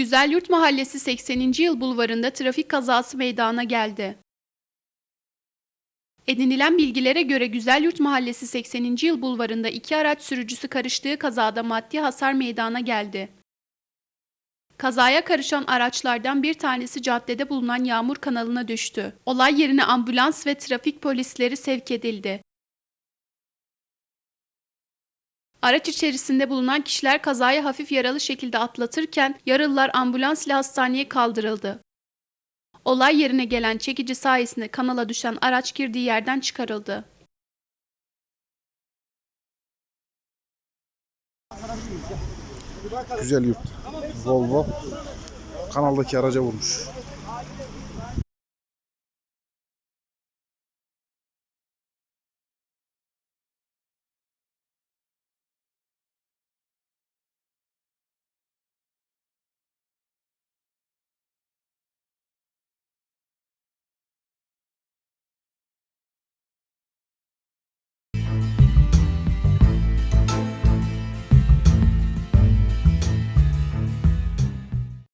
Güzelyurt Mahallesi 80. Yıl Bulvarı'nda trafik kazası meydana geldi. Edinilen bilgilere göre Güzelyurt Mahallesi 80. Yıl Bulvarı'nda iki araç sürücüsü karıştığı kazada maddi hasar meydana geldi. Kazaya karışan araçlardan bir tanesi caddede bulunan yağmur kanalına düştü. Olay yerine ambulans ve trafik polisleri sevk edildi. Araç içerisinde bulunan kişiler kazayı hafif yaralı şekilde atlatırken yaralılar ambulans ile hastaneye kaldırıldı. Olay yerine gelen çekici sayesinde kanala düşen araç girdiği yerden çıkarıldı. Güzel yurt. Volvo kanaldaki araca vurmuş.